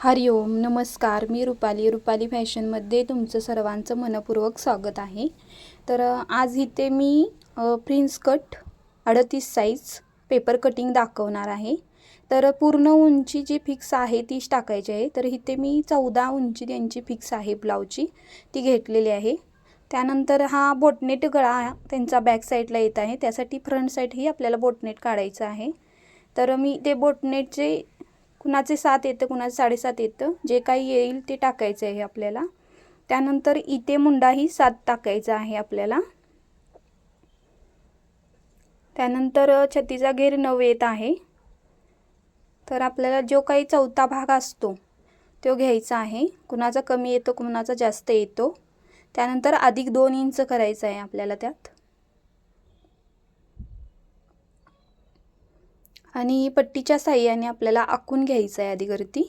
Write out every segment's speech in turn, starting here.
हरिओम नमस्कार. मी रुपाली. रुपाली फॅशनमध्ये तुमचं सर्वांचं मनपूर्वक स्वागत आहे. तर आज इथे मी प्रिन्स कट अडतीस साईज पेपर कटिंग दाखवणार आहे. तर पूर्ण उंची जी फिक्स आहे तीच टाकायची आहे. तर इथे मी चौदा उंची त्यांची फिक्स आहे ब्लाऊजची ती घेतलेली आहे. त्यानंतर हा बोटनेट गळा त्यांचा बॅक साईडला येत आहे. त्यासाठी फ्रंट साईडही आपल्याला बोटनेट काढायचं आहे. तर मी ते बोटनेटचे कुणाचे सात येतं कुणाचे साडेसात येतं. जे काही येईल ते टाकायचं आहे आपल्याला. त्यानंतर इथे मुंडाही सात टाकायचा आहे आपल्याला. त्यानंतर छत्तीचा घेर नऊ येत आहे. तर आपल्याला जो काही चौथा भाग असतो तो घ्यायचा आहे. कुणाचा कमी येतो कुणाचा जास्त येतो. त्यानंतर अधिक दोन इंच करायचं आहे आपल्याला त्यात. आणि पट्टीच्या साह्याने आपल्याला आखून घ्यायचं आहे आधीवरती.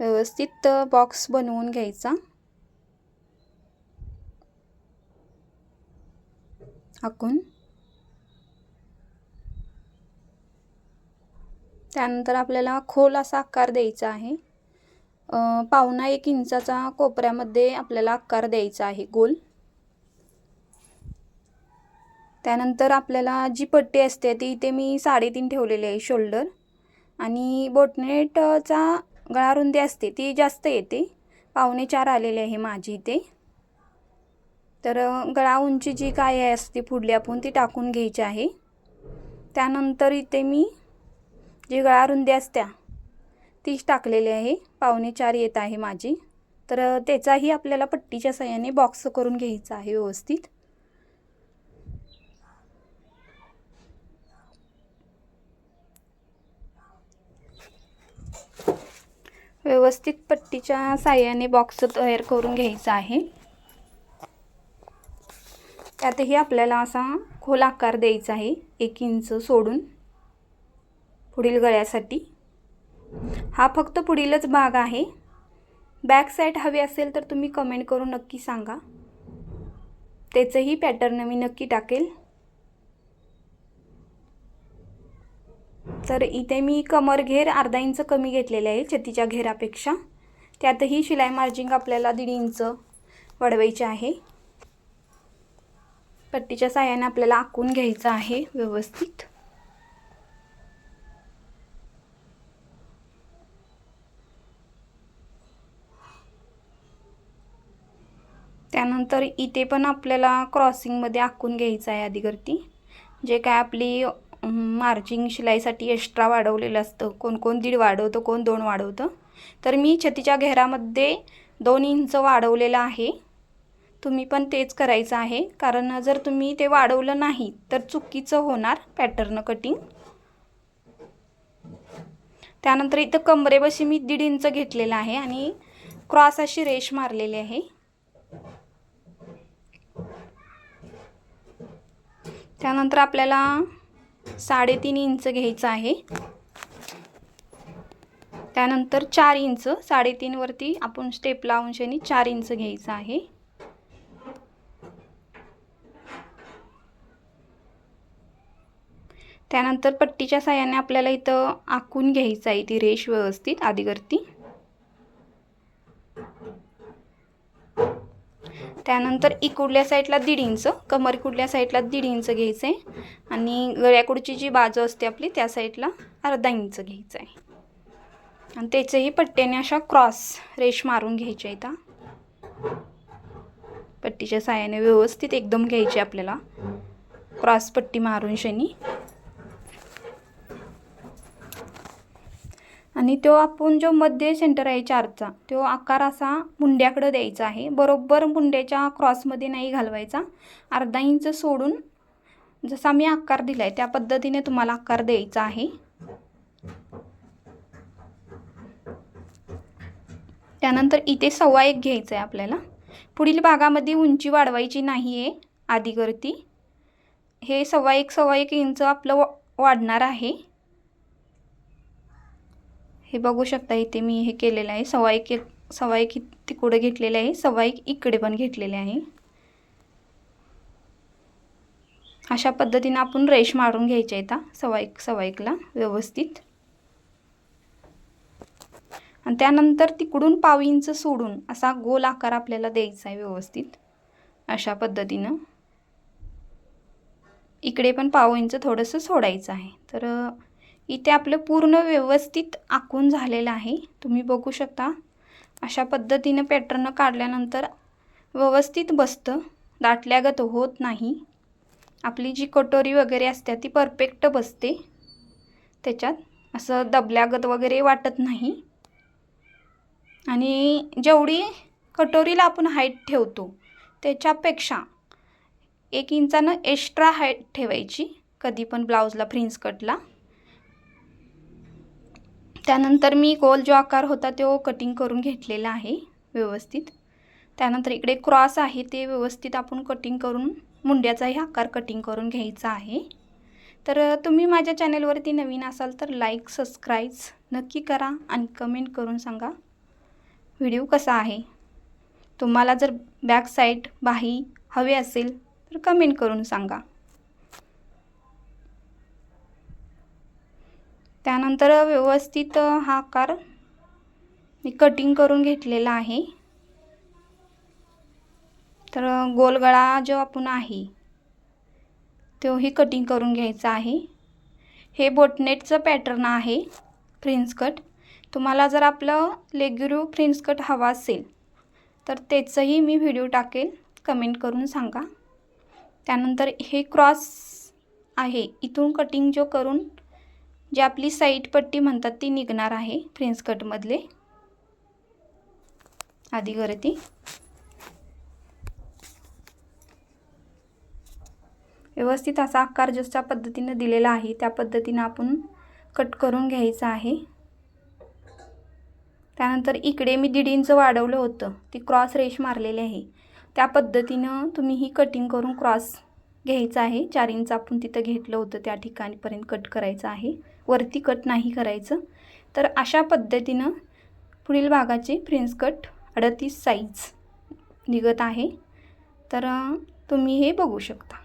व्यवस्थित बॉक्स बनवून घ्यायचा. आखून. त्यानंतर आपल्याला खोल असा आकार द्यायचा आहे. पावणा एक इंचाचा कोपऱ्यामध्ये आपल्याला आकार द्यायचा आहे गोल. त्यानंतर आपल्याला जी पट्टी असते ती इथे मी साडेतीन ठेवलेली आहे शोल्डर आणि बोटनेटचा गळा रुंदी असते ती जास्त येते. पावणे चार आलेले आहे माझी इथे. तर गळा उंची जी काय आहे असते पुढली आपण ती टाकून घ्यायची आहे. त्यानंतर इथे मी जी गळा रुंदी असत्या तीच टाकलेली आहे. पावणे चार येत आहे माझी. तर त्याचाही आपल्याला पट्टीच्या सहाय्याने बॉक्स करून घ्यायचा आहे व्यवस्थित. व्यवस्थित पट्टीच्या साह्याने बॉक्स तयार करून घ्यायचा आहे. त्यातही आपल्याला असा खोल आकार द्यायचा आहे एक इंच सोडून पुढील गळ्यासाठी. हा फक्त पुढीलच भाग आहे. बॅक साईड हवी असेल तर तुम्ही कमेंट करून नक्की सांगा. त्याचंही पॅटर्न मी नक्की टाकेल. तर इथे मी कमर घेर अर्धा इंच कमी घेतलेले आहे छतीच्या घेरापेक्षा. त्यातही शिलाई मार्जिंग आपल्याला दीड इंच वाढवायचे आहे. पट्टीच्या साह्याने आपल्याला आखून घ्यायचं आहे व्यवस्थित. त्यानंतर इथे पण आपल्याला क्रॉसिंगमध्ये आखून घ्यायचं आहे आधीवरती. जे काय आपली मार्जिंग शिलाईसाठी एक्स्ट्रा वाढवलेलं असतं. कोण कोण दीड वाढवतं कोण दोन वाढवतं. तर मी छतीच्या घेरामध्ये दोन इंच वाढवलेलं आहे. तुम्ही पण तेच करायचं आहे. कारण जर तुम्ही ते वाढवलं नाही तर चुकीचं होणार पॅटर्न कटिंग त्यानंतर इथं कमरेपाशी मी दीड इंच घेतलेलं आहे आणि क्रॉस अशी रेश मारलेली आहे. त्यानंतर आपल्याला साडेतीन इंच घ्यायचं आहे. त्यानंतर चार इंच साडेतीनवरती आपण स्टेप लावून चार इंच घ्यायचं आहे. त्यानंतर पट्टीच्या साह्याने आपल्याला इथं आखून घ्यायचं आहे ती रेश व्यवस्थित आधीवरती. त्यानंतर इकडल्या साईडला दीड इंच कमर कुडल्या साईडला दीड इंच घ्यायचं आहे आणि गळ्याकुडची जी बाजू असते आपली त्या साईडला अर्धा इंच घ्यायचं आहे आणि त्याचेही पट्ट्याने अशा क्रॉस रेश मारून घ्यायच्या इथं पट्टीच्या साह्याने व्यवस्थित एकदम घ्यायची आपल्याला. क्रॉस पट्टी मारून शनी. आणि तो आपण जो मध्य सेंटर आहे चारचा तो आकार असा मुंड्याकडं द्यायचा आहे. बरोबर मुंड्याच्या क्रॉसमध्ये नाही घालवायचा. अर्धा इंच सोडून जसा मी आकार दिला आहे त्या पद्धतीने तुम्हाला आकार द्यायचा आहे. त्यानंतर इथे सव्वा एक घ्यायचं आहे आपल्याला. पुढील भागामध्ये उंची वाढवायची नाही आहे आधीवरती. हे सव्वा एक सव्वा एक इंच आपलं वा वाढणार आहे. हे बघू शकता इथे मी हे केलेलं आहे. सव्वा एक एक सव्वा एक घेतलेले आहे? सव्वा इकडे पण घेतलेले आहे. अशा पद्धतीनं आपण रेश मारून घ्यायच्या आहेत सवाईक एक व्यवस्थित. आणि त्यानंतर तिकडून पाव इंच सोडून असा गोल आकार आपल्याला द्यायचा आहे व्यवस्थित. अशा पद्धतीनं. इकडे पण पाव इंच थोडंसं सोडायचं आहे. तर इथे आपलं पूर्ण व्यवस्थित आखून झालेलं आहे. तुम्ही बघू शकता. अशा पद्धतीनं पॅटर्न काढल्यानंतर व्यवस्थित बसतं. दाटल्यागत होत नाही. आपली जी कटोरी वगैरे असते ती परफेक्ट बसते. त्याच्यात असं दबल्यागत वगैरे वाटत नाही. आणि जेवढी कटोरीला आपण हाईट ठेवतो त्याच्यापेक्षा एक इंचानं एक्स्ट्रा हाईट ठेवायची. कधी पण ब्लाऊजला फ्रिन्स कटला त्यानंतर मी गोल जो आकार होता तो कटिंग करून घेतलेला आहे व्यवस्थित. त्यानंतर इकडे क्रॉस आहे ते व्यवस्थित आपण कटिंग करून मुंड्याचाही आकार कटिंग करून घ्यायचा आहे. तर तुम्ही माझ्या चॅनेलवरती नवीन असाल तर लाईक सबस्क्राईब नक्की करा आणि कमेंट करून सांगा व्हिडिओ कसा आहे. तुम्हाला जर बॅक साईड बाही हवे असेल तर कमेंट करून सांगा. त्यानंतर व्यवस्थित हा आकार मी कटिंग करून घेतलेला आहे. तर गोलगळा जो आपण आहे तोही कटिंग करून घ्यायचा आहे. हे बोटनेटचं पॅटर्न आहे फ्रिन्स कट तुम्हाला जर आपलं लेग्युरू फ्रिन्स कट हवा असेल तर त्याचंही मी व्हिडिओ टाकेल कमेंट करून सांगा. त्यानंतर हे क्रॉस आहे इथून कटिंग जो करून जी आपली साईड पट्टी म्हणतात ती निघणार आहे फ्रेंच कटमधले. आधी गरती व्यवस्थित असा आकार जसच्या पद्धतीनं दिलेला आहे त्या पद्धतीनं आपण कट करून घ्यायचा आहे. त्यानंतर इकडे मी दीड इंच वाढवलं होतं ती क्रॉस रेश मारलेली आहे. त्या पद्धतीनं तुम्ही ही कटिंग करून क्रॉस घ्यायचं आहे. चार इंच आपण तिथं घेतलं होतं त्या ठिकाणीपर्यंत कट करायचं आहे. वरती कट नाही करायचं. तर अशा पद्धतीनं पुढील भागाचे फ्रेंच कट अडतीस साईज निघत आहे. तर तुम्ही हे बघू शकता.